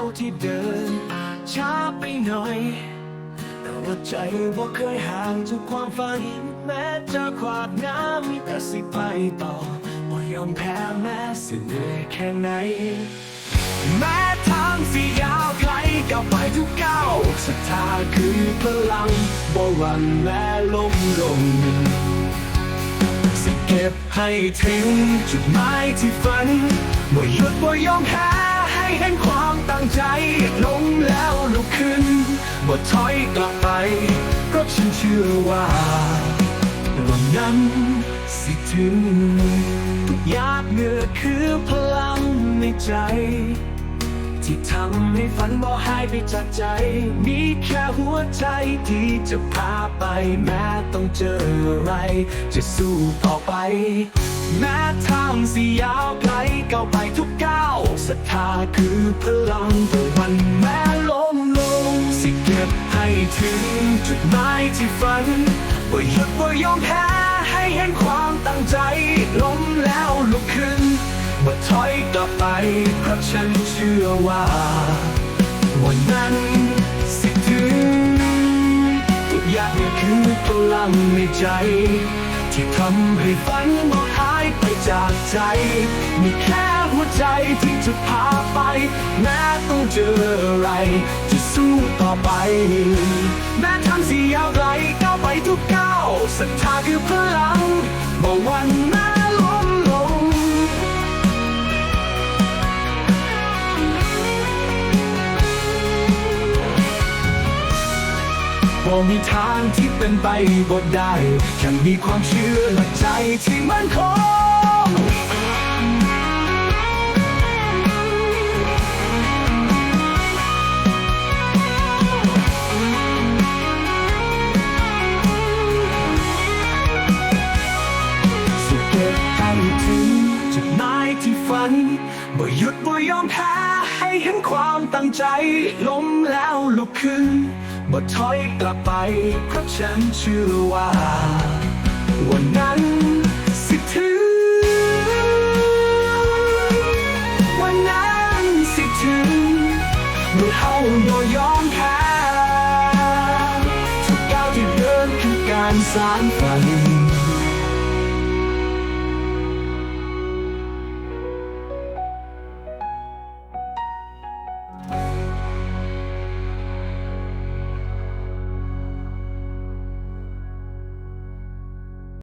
าที่เดิน ช้าไปหน่อย แต่ว่าใจบ่เคยห่างจากความฝัน แม้จะขวากน้ำมีแต่สิไปต่อบ่ยอมแพ้แม้สิเหนื่อยแค่ไหน แม้ทางสิยาวไกลก้าวไปทุกก้าวศรัทธาคือพลังบ่หวันแม้ล้มลงสิเก็บให้ถึงจุดหมายที่ฝันบ่หยุดบ่ยอมแพ้ เห็นความตั้งใจลงแล้วลุกขึ้นบ่ถอยกลับไป เพราะฉันเชื่อว่าวันนั้นสิถึงทุกหยาดเหงื่อคือพลังในใจ ที่ทำให้ฝันบ่หายไปจากใจ มีแค่หัวใจที่จะพาไปแม้ต้องเจออะไร จะสู้ต่อไป แม้ทางสิยาวไกลก้าวไปทุกก้าวศรัทธาคือพลังต่อวันแม้ล้มลงสิเก็บให้ถึงจุดหมายที่ฝันบ่หยุดบ่ยอมแพ้ให้เห็นความตั้งใจล้มแล้วลุกขึ้นบ่ถอยกลับไปเพราะฉันเชื่อว่าวันนั้นสิถึงทุกอย่างคือพลังในใจ ที่ทำให้ฝันบ่หายไปจากใจ มีแค่หัวใจที่จะพาไป แม้ต้องเจออะไร จะสู้ต่อไป แม้ทางสิยาวไกลก้าวไปทุกก้าวศรัทธาคือพลังบ่หวันแม้ บ่มีทางที่เป็นไปบ่ได้แค่มีความเชื่อและใจที่มั่นคงสุดเก็บให้ถึงจุดหมายที่ฝันบ่หยุดบ่ยอมแพ้ให้เห็นความตั้งใจล้มแล้วลุกขึ้น บ่ถอยกลับไปเพราะฉันเชื่อว่า วันนั้นสิถึง วันนั้นสิถึงเมื่อเฮาบ่ยอมแพ้ทุกก้าวที่เดินคือการสานฝัน